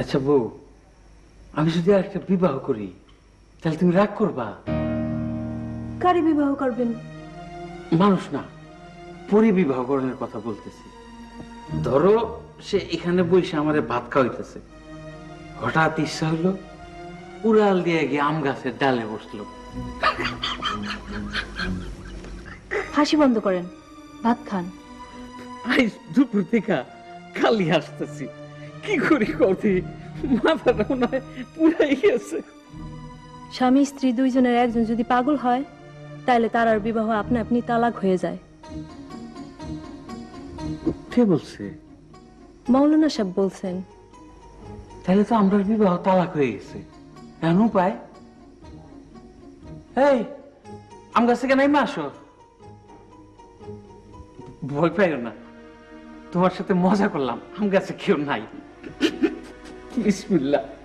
আচ্ছা বউ আমি যদি একটা বিবাহ করি তাহলে তুমি রাগ করবা? কারি বিবাহ করবেন? মানুষ না পরি বিবাহ করণের কথা বলতেছি। ধরো সে এখানে বসে আমাদের ভাত খাওয়াইতেছে। হঠাৎ ইচ্ছা হলো উড়াল দিয়ে গিয়ে আম গাছের ডালে বসল। হাসি বন্ধ করেন ভাত খান। আজ দুপুর থেকে খালি আসতেছি কি করি মাথাটা মনে হয় পুরাই গেছে। স্বামী স্ত্রী দুইজনের একজন যদি পাগল হয় তাহলে তার আর বিবাহ আপনা আপনি তালাক হয়ে যায়। কে বলছে? সাহেব বলছেন। তাহলে তো আমরা বিবাহ তালাক হয়ে গেছে। এখন উপায়? এই আম গাছ থেকে নাই আসো? ভয় পাইও না। তোমার সাথে মজা করলাম আম গাছে কেউ নাই। بسم الله.